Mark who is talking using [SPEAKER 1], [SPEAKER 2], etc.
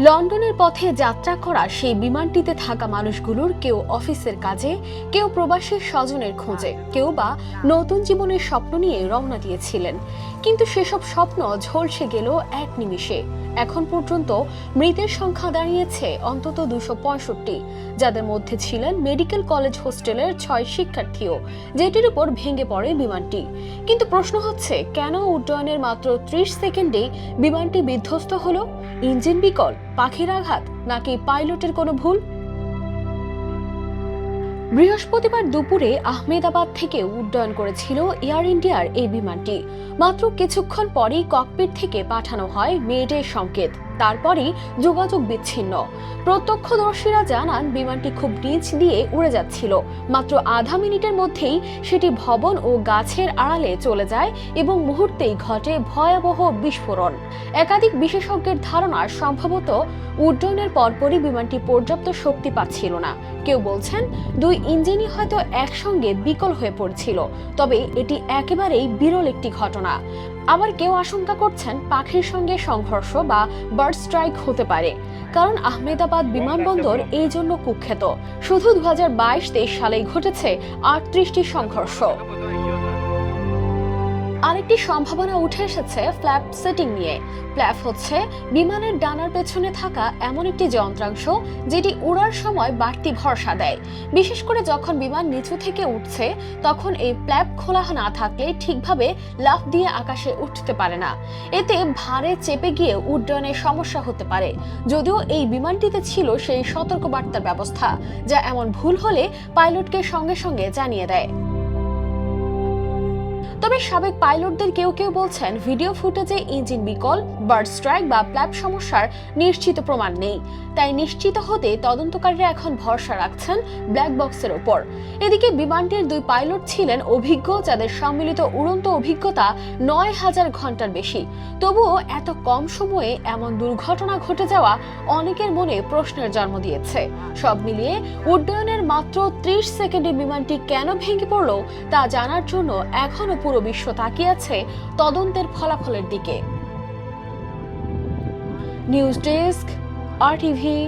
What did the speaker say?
[SPEAKER 1] লন্ডনের পথে যাত্রা করা সেই বিমানটিতে থাকা মানুষগুলোর কেউ অফিসের কাজে, কেউ প্রবাসী স্বজনের খোঁজে, কেউ বা নতুন জীবনের স্বপ্ন নিয়ে রওনা দিয়েছিলেন। কিন্তু সেসব স্বপ্ন ঝলসে গেল এক নিমিষে। এখন পর্যন্ত মৃতের সংখ্যা দাঁড়িয়েছে অন্তত দুশো পঁয়ষট্টি, যাদের মধ্যে ছিলেন মেডিকেল কলেজ হোস্টেলের ছয় শিক্ষার্থীও, যেটির উপর ভেঙে পড়ে বিমানটি। কিন্তু প্রশ্ন হচ্ছে, কেন উড্ডয়নের মাত্র ত্রিশ সেকেন্ডে বিমানটি বিধ্বস্ত হলো? ইঞ্জিন বিকল পাখির আঘাত নাকি পাইলটের কোনো ভুল? বৃহস্পতিবার দুপুরে আহমেদাবাদ থেকে উড্ডয়ন করেছিল এয়ার ইন্ডিয়ার এই বিমানটি। মাত্র কিছুক্ষণ পরেই ককপিট থেকে পাঠানো হয় মেডে সংকেত। তারপরই যোগাযোগ বিচ্ছিন্ন। প্রত্যক্ষদর্শীরা জানান, বিমানটি খুব নিচ দিয়ে উড়ে যাচ্ছিল। মাত্র আধা মিনিটের মধ্যেই সেটি ভবন ও গাছের আড়ালে চলে যায় এবং মুহূর্তেই ঘটে ভয়াবহ বিস্ফোরণ। একাধিক বিশেষজ্ঞের ধারণা, সম্ভবত উড্ডয়নের পরপরই বিমানটি পর্যাপ্ত শক্তি পাচ্ছিল না। কেউ বলছেন, দুই ইঞ্জিনই হয়তো একসঙ্গে বিকল হয়ে পড়ছিল, তবে এটি একেবারেই বিরল একটি ঘটনা। আবার কেউ আশঙ্কা করছেন পাখির সঙ্গে সংঘর্ষ বা বার্ড স্ট্রাইক হতে পারে। কারণ আহমেদাবাদ বিমানবন্দর এই জন্য কুখ্যাত। শুধু দু হাজার বাইশ তেইশ সালেই ঘটেছে আটত্রিশটি সংঘর্ষ। আরেকটি সম্ভাবনা উঠে এসেছে ফ্ল্যাপ সেটিং নিয়ে। ফ্ল্যাপ হচ্ছে বিমানের ডানার পেছনে থাকা এমন একটি যন্ত্রাংশ যেটি উড়ার সময় বাড়তি ভরসা দেয়। বিশেষ করে যখন বিমান নিচু থেকে উঠছে, তখন এই ফ্ল্যাপ খোলা না থাকলে ঠিকভাবে লাফ দিয়ে আকাশে উঠতে পারে না। এতে ভারে চেপে গিয়ে উড্ডয়নের সমস্যা হতে পারে। যদিও এই বিমানটিতে ছিল সেই সতর্কবার্তার ব্যবস্থা, যা এমন ভুল হলে পাইলটকে সঙ্গে সঙ্গে জানিয়ে দেয়। তবে সাবেক পাইলটদের কেউ কেউ বলছেন, ভিডিও ফুটেজে ইঞ্জিন বিকল, বার্ড স্ট্রাইক বা প্ল্যাপ সমস্যার নিশ্চিত প্রমাণ নেই। তাই নিশ্চিত হতে তদন্তকারীরা এখন ভরসা রাখছেন ব্ল্যাক বক্সের ওপর। এদিকে বিমানটির দুই পাইলট ছিলেন অভিজ্ঞ, যাদের সম্মিলিত উড়ন্ত অভিজ্ঞতা নয় হাজার ঘণ্টার বেশি। তবুও এত কম সময়ে এমন দুর্ঘটনা ঘটে যাওয়া অনেকের মনে প্রশ্নের জন্ম দিয়েছে। সব মিলিয়ে উড্ডয়নের মাত্র ত্রিশ সেকেন্ডে বিমানটি কেন ভেঙে পড়ল, তা জানার জন্য এখনও পুরো বিশ্ব তাকিয়ে আছে তদন্তের ফলাফলের দিকে। নিউজ ডেস্ক আর টিভি